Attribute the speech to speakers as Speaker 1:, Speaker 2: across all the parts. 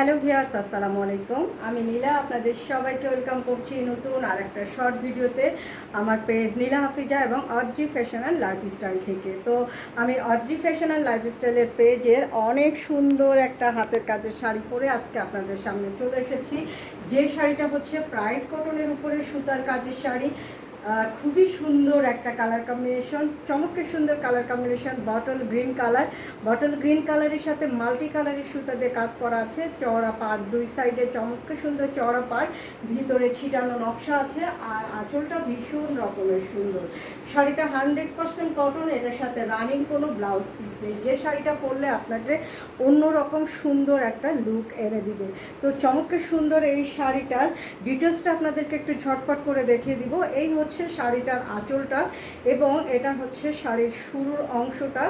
Speaker 1: Hello viewers আসসালামু আলাইকুম। আমি নীলা, আপনাদের সবাইকে ওয়েলকাম করছি নতুন আর একটা শর্ট ভিডিওতে আমার পেজ নীলা হাফিজা এবং অদ্রি ফ্যাশন অ্যান্ড লাইফস্টাইল থেকে। তো আমি অদ্রি ফ্যাশন অ্যান্ড লাইফস্টাইলের পেজের অনেক সুন্দর একটা হাতের কাজের শাড়ি পরে আজকে আপনাদের সামনে চলে এসেছি। যে শাড়িটা হচ্ছে প্রাইড কটনের উপরে সুতার কাজের শাড়ি। খুবই সুন্দর একটা কালার কম্বিনেশন চমৎকার সুন্দর colour combination bottle green colour bottle green কালারের সাথে মাল্টি কালারের সুতা দিয়ে কাজ করা আছে, চওড়া পাড় দুই সাইডে চমৎকার সুন্দর চওড়া পাড়, ভিতরে ছিটানো নকশা আছে আর আঁচলটা ভীষণ রকমের সুন্দর। শাড়িটা হান্ড্রেড পার্সেন্ট কটন এটার সাথে রানিং কোনো ব্লাউজ পিস নেই, যে শাড়িটা পরলে আপনাকে অন্যরকম সুন্দর একটা লুক এনে দিবে। তো চমৎকার সুন্দর এই শাড়িটার ডিটেলসটা আপনাদেরকে একটু ঝটপট করে দেখিয়ে দিব, এই হচ্ছে শাড়িটার আঁচলটা এবং এটা হচ্ছে শাড়ির শুরুর অংশটা।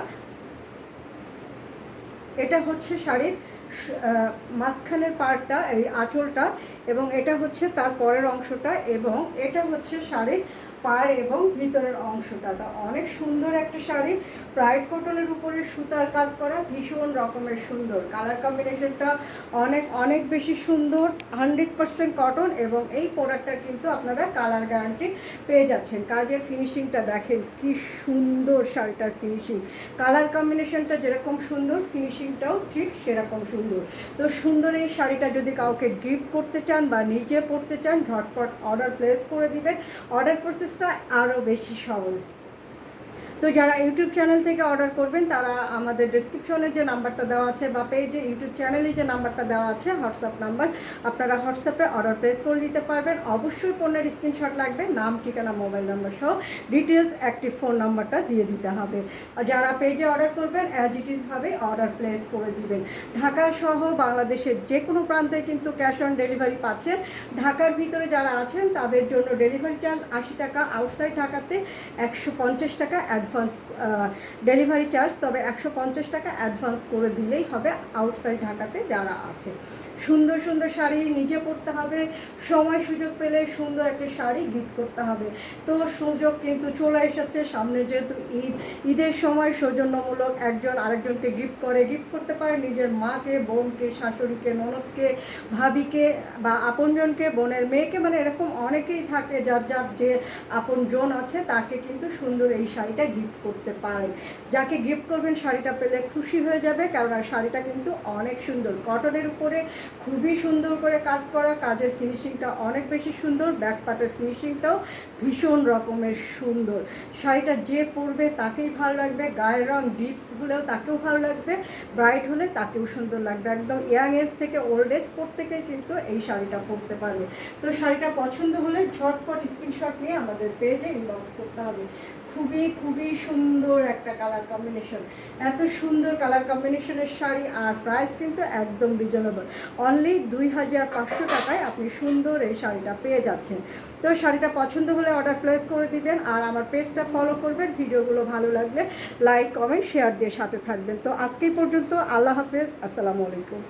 Speaker 1: এটা হচ্ছে শাড়ির মাঝখানের পার্টটা, এই আঁচলটা এবং এটা হচ্ছে তার পরের অংশটা এবং এটা হচ্ছে শাড়ির পাড় এবং ভিতরের অংশটা। তা অনেক সুন্দর একটা শাড়ি। প্রাইড কটনের উপরে সুতার কাজ করা, ভীষণ রকমের সুন্দর। কালার কম্বিনেশনটা অনেক অনেক বেশি সুন্দর। হান্ড্রেড পার্সেন্ট কটন এবং এই প্রোডাক্টটা কিন্তু আপনারা কালার গ্যারান্টি পেয়ে যাচ্ছেন। কাজের ফিনিশিংটা দেখেন কি সুন্দর শাড়িটার ফিনিশিং কালার কম্বিনেশনটা যেরকম সুন্দর ফিনিশিংটাও ঠিক সেরকম সুন্দর। তো সুন্দর এই শাড়িটা যদি কাউকে গিফট করতে চান বা নিজে পরতে চান, ঝটপট অর্ডার প্লেস করে দিবেন। অর্ডার প্রসেসটা আরও বেশি সহজ। তো যারা ইউটিউব চ্যানেল থেকে অর্ডার করবেন, তারা আমাদের ডিসক্রিপশনে যে নাম্বারটা দেওয়া আছে বা পেজে ইউটিউব চ্যানেলে যে নাম্বারটা দেওয়া আছে হোয়াটসঅ্যাপ নাম্বার আপনারা হোয়াটসঅ্যাপে অর্ডার প্লেস করে দিতে পারবেন। অবশ্যই পণ্যের স্ক্রিনশট লাগবে, নাম, ঠিকানা মোবাইল নাম্বার সহ ডিটেলস অ্যাক্টিভ ফোন নাম্বারটা দিয়ে দিতে হবে। আর যারা পেজে অর্ডার করবেন অ্যাজ ইট ইজভাবে অর্ডার প্লেস করে দিবেন। ঢাকা সহ বাংলাদেশের যে কোনো প্রান্তে কিন্তু ক্যাশ অন ডেলিভারি পাচ্ছেন। ঢাকার ভিতরে যারা আছেন, তাদের জন্য ডেলিভারি চার্জ আশি টাকা আউটসাইড ঢাকাতে একশো পঞ্চাশ টাকা অ্যাডভান্স ডেলিভারি চার্জ তবে একশো পঞ্চাশ টাকা অ্যাডভান্স করে দিলেই হবে আউটসাইড ঢাকাতে যারা আছে। সুন্দর সুন্দর শাড়ি নিজে পরতে হবে, সময় সুযোগ পেলে সুন্দর একটা শাড়ি গিফট করতে হবে। তো সুযোগ কিন্তু চলে এসেছে, সামনে যেহেতু ঈদ, ঈদের সময় সৌজন্যমূলক একজন আরেকজনকে গিফট করে গিফট করতে পারে নিজের মাকে, বোনকে, শাশুড়িকে, ননদকে, ভাবিকে বা আপনজনকে, বোনের মেয়েকে মানে এরকম অনেকেই থাকে যার যার যে আপন জন আছে তাকে কিন্তু সুন্দর এই শাড়িটা গিফট করতে পারেন যাকে গিফট করবেন শাড়িটা পেলে খুশি হয়ে যাবে কেননা শাড়িটা কিন্তু অনেক সুন্দর। কটনের উপরে খুবই সুন্দর করে কাজ করা, কাজের ফিনিশিংটা অনেক বেশি সুন্দর ব্যাক পার্টের ফিনিশিংটাও ভীষণ রকমের সুন্দর। শাড়িটা যে পরবে তাকেই ভালো লাগবে, গায়ের রং ডিপ হলেও তাকেও ভালো লাগবে ব্রাইট হলে তাকেও সুন্দর লাগবে। একদম ইয়াং এজ থেকে ওল্ড এজ প্রত্যেকেই কিন্তু এই শাড়িটা পরতে পারবে। তো শাড়িটা পছন্দ হলে ঝটপট স্ক্রিনশট নিয়ে আমাদের পেজে ইনবক্স করতে হবে। খুবই খুবই সুন্দর একটা কালার কম্বিনেশন এত সুন্দর কালার কম্বিনেশনের শাড়ি আর প্রাইস কিন্তু একদম রিজনেবল অনলি দুই হাজার পাঁচশো টাকায় আপনি সুন্দর এই শাড়িটা পেয়ে যাচ্ছেন। তো শাড়িটা পছন্দ হলে অর্ডার প্লেস করে দিবেন আর আমার পেজটা ফলো করবেন। ভিডিওগুলো ভালো লাগলে লাইক কমেন্ট শেয়ার দিয়ে সাথে থাকবেন। তো আজকেই পর্যন্ত আল্লাহ হাফেজ। আসসালামু আলাইকুম।